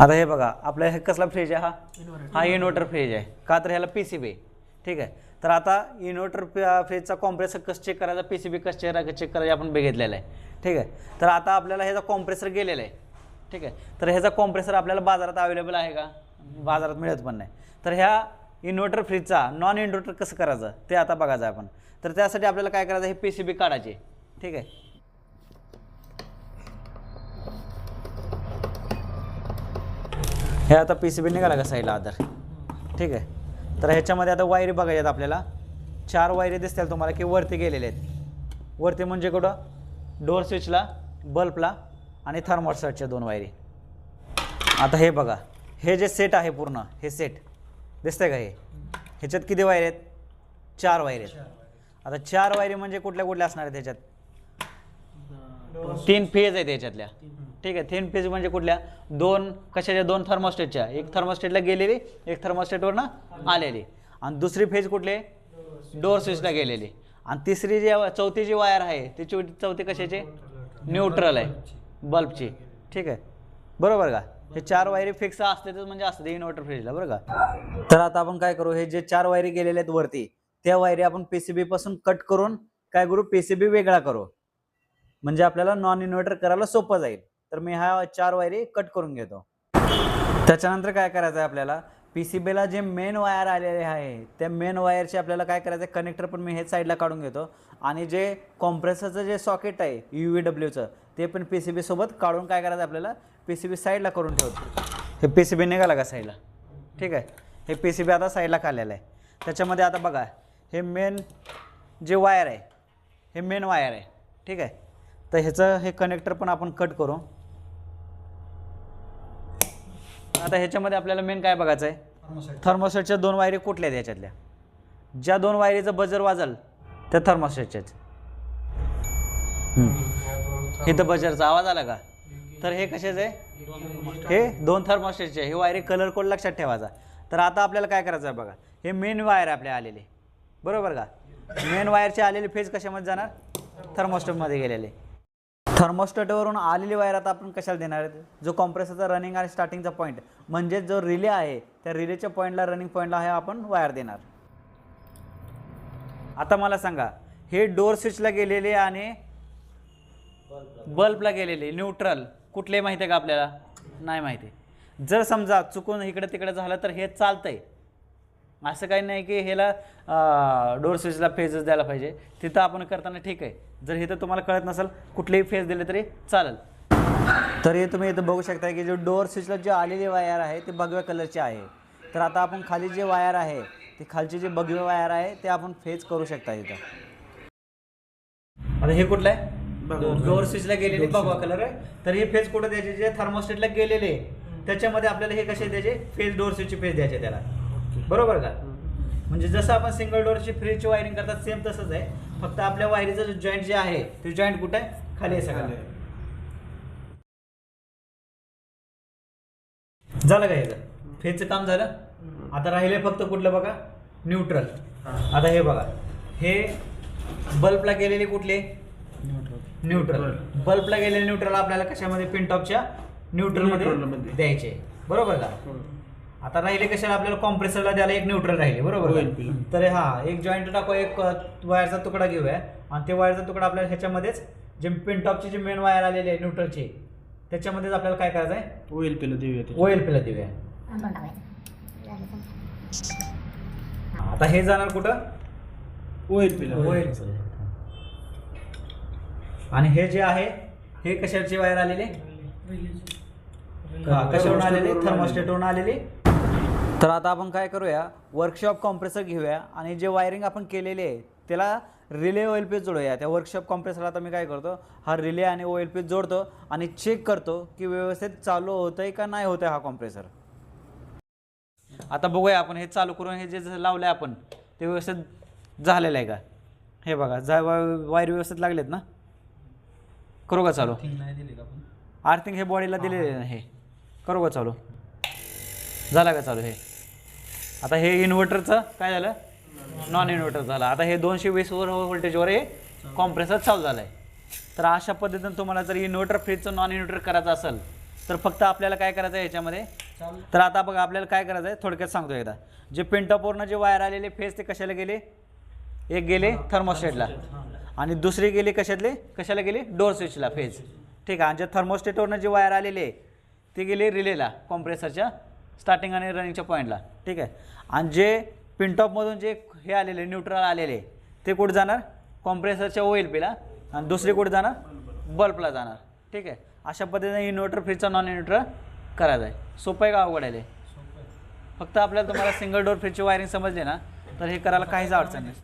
आता हे बघा आपल्या हे कसला फ्रीज आहे हा? हा इन्व्हर्टर फ्रीज आहे. का तर ह्याला पी सी बी ठीक आहे? तर आता इन्व्हर्टर फ्रीजचा कॉम्प्रेसर कसं चेक करायचा? पी सी बी कसं चेक चेक करायचं आपण बघितलेलं आहे. ठीक आहे? तर आता आपल्याला ह्याचा कॉम्प्रेसर गेलेला आहे. ठीक आहे? तर ह्याचा कॉम्प्रेसर आपल्याला बाजारात अवेलेबल आहे का? बाजारात मिळत पण नाही. तर ह्या इन्व्हर्टर फ्रीजचा नॉन इन्व्हर्टर कसं करायचं? ते आता बघायचं आपण. तर त्यासाठी आपल्याला काय करायचं? हे पी सी बी काढायचे. ठीक आहे? हे आता पी सी बी निघाला का साईडला आधार ठीक आहे. तर ह्याच्यामध्ये आता वायरी बघायच्यात आपल्याला. चार वायरी दिसतील तुम्हाला की वरती गेलेले आहेत. वरती म्हणजे कुठं? डोअर स्विचला बल्बला आणि थर्मोस्टॅटच्या दोन वायरी. आता हे बघा. हे जे सेट आहे पूर्ण हे सेट दिसतंय का हे? ह्याच्यात किती वायरी आहेत? चार वायरी आहेत. आता चार वायरी म्हणजे कुठल्या कुठल्या असणार आहेत ह्याच्यात? तीन फेज आहेत ह्याच्यातल्या. ठीक आहे. थिन फेज म्हणजे कुठल्या? दोन कशाच्या? दोन थर्मोस्टेटच्या एक थर्मोस्टेटला गेलेली एक थर्मोस्टेटवरनं आलेली. आणि दुसरी फेज कुठली? डोअर स्विचला गेलेली. आणि तिसरी जी चौथी जी वायर आहे ती चौथी कशाची? न्यूट्रल आहे. बल्बची ठीक आहे. बरोबर का? हे चार वायरी फिक्स असतातच म्हणजे असते. इन्व्हर्टर फ्रीजला बरं का? तर आता आपण काय करू? हे जे चार वायरी गेलेले आहेत वरती त्या वायरी आपण पीसीबी पासून कट करून काय करू? पीसीबी वेगळा करू. म्हणजे आपल्याला नॉन इन्व्हर्टर करायला सोपं जाईल. तर मी ह्या चार वायरी कट करून घेतो. त्याच्यानंतर काय करायचं आहे आपल्याला पी सी बीला जे मेन वायर आलेले आहे त्या मेन वायरचे आपल्याला काय करायचं आहे कनेक्टर पण मी हे साईडला काढून घेतो. आणि जे कॉम्प्रेसरचं जे सॉकेट आहे यू व्ही डब्ल्यूचं ते पण पी सी बी सोबत काढून काय करायचं आपल्याला? पी सी बी साईडला करून ठेवतो. हे पी सी बी निघाला का साईडला ठीक आहे. हे पी सी बी आता साईडला काढलेलं आहे. त्याच्यामध्ये आता बघा हे मेन जे वायर आहे हे मेन वायर आहे. ठीक आहे. तर ह्याचं हे कनेक्टर पण आपण कट करू. आता ह्याच्यामध्ये आपल्याला मेन काय बघायचं आहे थर्मोस्टेटच्या दोन वायरी कुठल्या आहेत याच्यातल्या ज्या दोन वायरीचं बजर वाजल त्या थर्मोस्टेटच्याच इथं बजरचा आवाज आला का? तर हे कशाचं आहे? हे दोन थर्मोस्टेटचे हे वायरी कलर कोड लक्षात ठेवायचा. तर आता आपल्याला काय करायचं आहे बघा. हे मेन वायर आपल्या आलेले. बरोबर का? मेन वायरचे आलेले फेज कशामध्ये जाणार? थर्मोस्टेटमध्ये गेलेले. थर्मोस्टेटवरून आलेली वायर आता आपण कशाला देणार आहेत? जो कॉम्प्रेसरचा रनिंग आणि स्टार्टिंगचा पॉईंट म्हणजे जो रिले आहे त्या रिलेच्या पॉईंटला रनिंग पॉईंटला हे आपण वायर देणार. आता मला सांगा हे डोअर स्विचला गेलेले आणि बल्बला गेलेले न्यूट्रल कुठले माहिती आहे का आपल्याला? नाही माहिती. जर समजा चुकून इकडे तिकडे झालं तर हे चालतंय. असं काही नाही की ह्याला डोअर स्विचला फेजच द्यायला पाहिजे. तिथं आपण करताना ठीक आहे. जर इथं तुम्हाला कळत नसेल कुठलेही फेज दिले तरी चालेल. तरी तुम्ही इथं बघू शकता की जो डोअर स्विचला जे आलेली वायर आहे ते भगव्या कलरची आहे. तर आता आपण खाली जे वायर आहे ते खालची जे भगवे वायर आहे ते आपण फेज करू शकता इथं. आता हे कुठलं आहे? डोअर स्विचला गेलेले भगवा कलर आहे. तर हे फेज कुठं द्यायचे? जे थर्मोस्टेटला गेलेले. त्याच्यामध्ये आपल्याला हे कसे द्यायचे? फेज डोअर स्विचचे फेज द्यायचे त्याला. बरोबर का? म्हणजे जसं आपण सिंगल डोअरची फ्रीजची वायरिंग करतात सेम तसंच आहे. फक्त आपल्या वायरीचं जो जॉईंट जे आहे ते जॉईंट कुठे आहे? खाली आहे सगळं. झालं का याचं फेजचं काम झालं? आता राहिले फक्त कुठलं बघा? न्यूट्रल आता हे बघा. हे बल्बला गेलेले कुठले? न्यूट्रल बल्बला गेलेले न्यूट्रल आपल्याला कशामध्ये? मध्ये न्यूट्रलमध्ये. द्यायचे. बरोबर का? आता राहिले कशाला? आपल्याला कॉम्प्रेसरला द्यायला एक न्यूट्रल राहिले बरोबर का? तर हा एक जॉईंट टाकू एक वायरचा तुकडा घेऊया. आणि ते वायरचा तुकडा आपल्याला ह्याच्यामध्येच जे पिनटॉपची जी मेन वायर आलेली आहे न्यूट्रलची त्याच्यामध्येच आपल्याला काय करायचं आहे होईल पिलं देऊया ते ओएल पिला देऊया. आता हे जाणार कुठं? होईल पिलं. ओएल आणि हे जे आहे हे कशाची वायर आलेली? हा, कशावरून आलेली? थर्मोस्टेटवरून आलेली. तर आता आपण काय करूया? वर्कशॉप कॉम्प्रेसर घेऊया आणि जे वायरिंग आपण केलेले आहे त्याला रिले ओएल पी जोडूया. त्या वर्कशॉप कॉम्प्रेसरला आता मी काय करतो? हा रिले आणि ओएल पी जोडतो आणि चेक करतो की व्यवस्थित चालू होतंय का नाही होतंय हा कॉम्प्रेसर आता बघूया आपण हे चालू करून हे जे जे लावलंय आपण ते व्यवस्थित झालेलं आहे का? हे बघा जा वायर व्यवस्थित लागलेत ना? करू का चालू? आर्थिंग हे बॉडीला दिलेले आहे. हे. करू का चालू? झाला का चालू हे? आता हे इन्व्हर्टरचं काय झालं? नॉन इन्व्हर्टर झालं. आता हे दोनशे वीसवर व्होल्टेजवर हे कॉम्प्रेसर चालू झालं आहे तर अशा पद्धतीनं तुम्हाला जर इन्व्हर्टर फ्रीजचं नॉन इन्व्हर्टर करायचं असेल तर फक्त आपल्याला काय करायचं आहे याच्यामध्ये? तर आता बघा आपल्याला काय करायचं आहे? थोडक्यात सांगतो एकदा. जे पिंटापूर्ण जे वायर आलेले फेज ते कशाला गेले? एक गेले थर्मोस्टेटला आणि दुसरी गेली कशातले? कशाला गेली? डोर स्विचला फेज ठीक आहे. आणि जे थर्मोस्टेटवरनं जे वायर आलेले आहे ते गेले रिलेला कॉम्प्रेसरच्या स्टार्टिंग आणि रनिंगच्या पॉईंटला ठीक आहे? आणि जे पिनटॉपमधून जे हे आलेले न्यूट्रल आलेले ते कुठे जाणार? कॉम्प्रेसरच्या ओएल पीला. आणि दुसरी कुठे जाणार? बल्बला जाणार. ठीक आहे? अशा पद्धतीने इन्व्हर्टर फ्रीजचा नॉन इन्व्हर्टर करायचं आहे. सोपं आहे का अवघड आहे? फक्त आपल्याला तुम्हाला सिंगल डोर फ्रीजची वायरिंग समजली ना तर हे करायला काहीच अडचण नाही.